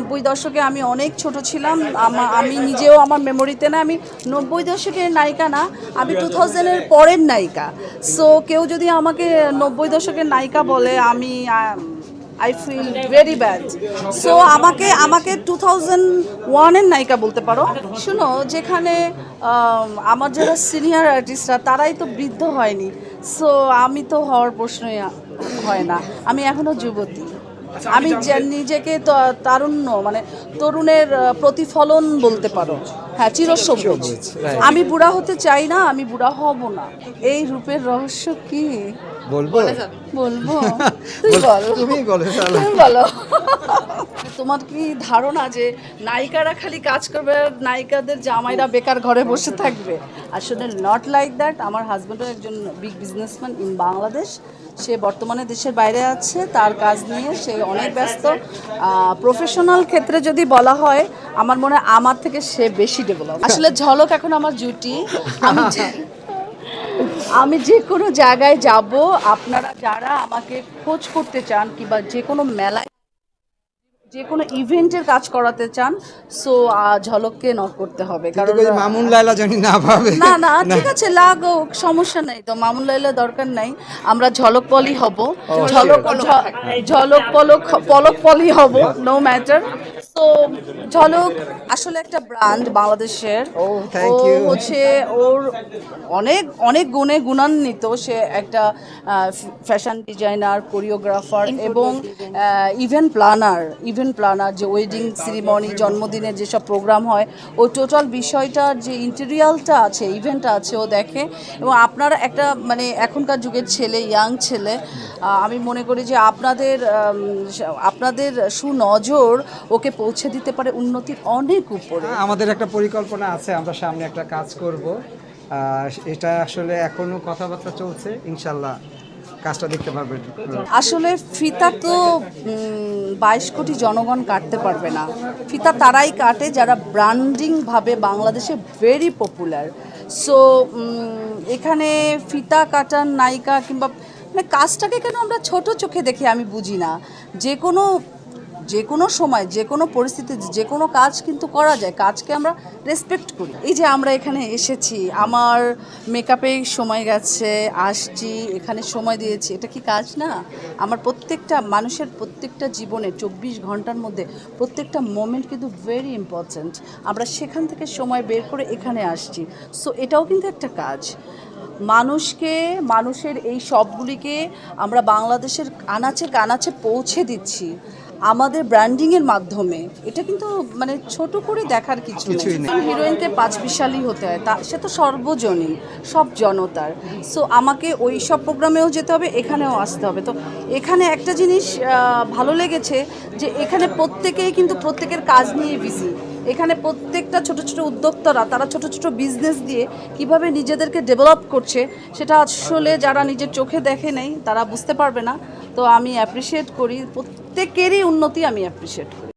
নব্বই দশকে আমি অনেক ছোট ছিলাম আমি নিজেও আমার মেমোরিতে না আমি নব্বই দশকের নায়িকা না আমি টু থাউজেন্ডের পরের নায়িকা। সো কেউ যদি আমাকে নব্বই দশকের নায়িকা বলে আমি I feel very bad so আমাকে আমাকে টু থাউজেন্ড ওয়ানের নায়িকা বলতে পারো। শুনো যেখানে আমার যারা সিনিয়র আর্টিস্টরা তারাই তো বৃদ্ধ হয়নি। সো আমি তো হওয়ার প্রশ্নই হয় না। আমি এখনও যুবতী। আমি যে- নিজেকে তারুণ্য মানে তরুণের প্রতিফলন বলতে পারো। হ্যাঁ চিরসবুজ আমি বুড়া হতে চাই না আমি বুড়া হব না। এই রূপের রহস্য কি? বলব? বলব। তুমি বলো তুমি বলো। তোমার কি ধারণা যে নায়িকারা খালি কাজ করবে, নায়িকাদের জামাইরা বেকার ঘরে বসে থাকবে? আসলে নট লাইক দ্যাট আমার হাজব্যান্ডও একজন বিগ বিজনেসম্যান ইন বাংলাদেশ সে বর্তমানে দেশের বাইরে আছে, তার কাজ নিয়ে সে অনেক ব্যস্ত। প্রফেশনাল ক্ষেত্রে যদি বলা হয়, আমার মনে হয় আমার থেকে সে বেশি ডেভেলপ আসলে ঝলক এখন আমার জুটি। আমি আমি যে কোনো জায়গায় যাব, আপনারা যারা আমাকে খোঁজ করতে চান কিংবা যে কোনো মেলায় যে কোনো ইভেন্টের কাজ করাতে চান সো ঝলককে নক করতে হবে। কারণ মামুন লাইলা জানি না ভাবে না না ঠিক আছে লাগুক সমস্যা নাই তো। মামুন লাইলা দরকার নাই। আমরা ঝলক পলি হব। ঝলক ঝলক পলক পলক পলি হব নো ম্যাটার সো ঝলক আসলে একটা ব্র্যান্ড বাংলাদেশের। Oh, ও হচ্ছে ওর অনেক অনেক গুণে গুণান্বিত। সে একটা ফ্যাশন ডিজাইনার কোরিওগ্রাফার এবং ইভেন্ট প্ল্যানার ইভেন্ট প্ল্যানার যে ওয়েডিং সিরিমনি জন্মদিনের যেসব প্রোগ্রাম হয় ওই টোটাল বিষয়টার যে ইন্টেরিয়ালটা আছে ইভেন্টটা আছে ও দেখে। এবং আপনারা একটা মানে এখনকার যুগের ছেলে ইয়াং ছেলে আমি মনে করি যে আপনাদের আপনাদের সুনজর ওকে পৌঁছে দিতে পারে উন্নতির অনেক আমাদের একটা পরিকল্পনা আছে, আমরা সামনে একটা কাজ করব। এটা আসলে এখনও কথাবার্তা চলছে, ইনশাল্লাহ কাজটা দেখতে পারবেন আসলে ফিতা তো বাইশ কোটি জনগণ কাটতে পারবে না। ফিতা তারাই কাটে যারা ব্র্যান্ডিংভাবে বাংলাদেশে ভেরি পপুলার সো এখানে ফিতা কাটার নায়িকা কিংবা মানে কাজটাকে কেন আমরা ছোট চোখে দেখি আমি বুঝি না। যে কোনো যে কোনো সময় যে কোনো পরিস্থিতিতে যে কোনো কাজ কিন্তু করা যায়, কাজকে আমরা রেসপেক্ট করি। এই যে আমরা এখানে এসেছি, আমার মেকআপে সময় গেছে, আসছি, এখানে সময় দিয়েছি, এটা কি কাজ না? আমার প্রত্যেকটা মানুষের প্রত্যেকটা জীবনে চব্বিশ ঘণ্টার মধ্যে প্রত্যেকটা মোমেন্ট কিন্তু ভেরি ইম্পর্ট্যান্ট আমরা সেখান থেকে সময় বের করে এখানে আসছি। সো এটাও কিন্তু একটা কাজ। মানুষকে, মানুষের এই সবগুলিকে আমরা বাংলাদেশের আনাচে কানাচে পৌঁছে দিচ্ছি। আমাদের ব্র্যান্ডিংয়ের মাধ্যমে এটা কিন্তু মানে ছোট করে দেখার কিছু। হিরোইনকে পাঁচ বিশালই হতে হয় তা সে তো সর্বজনীন সব জনতার। সো আমাকে ওই সব প্রোগ্রামেও যেতে হবে এখানেও আসতে হবে। তো এখানে একটা জিনিস ভালো লেগেছে যে এখানে প্রত্যেকেই কিন্তু প্রত্যেকের কাজ নিয়ে বিজি এখানে প্রত্যেকটা ছোট ছোট উদ্যোক্তারা তারা ছোট ছোট বিজনেস দিয়ে কীভাবে নিজেদেরকে ডেভেলপ করছে সেটা আসলে যারা নিজের চোখে দেখে নেই তারা বুঝতে পারবে না। তো আমি অ্যাপ্রিসিয়েট করি প্রত্যেকেরই উন্নতি আমি অ্যাপ্রিসিয়েট করি।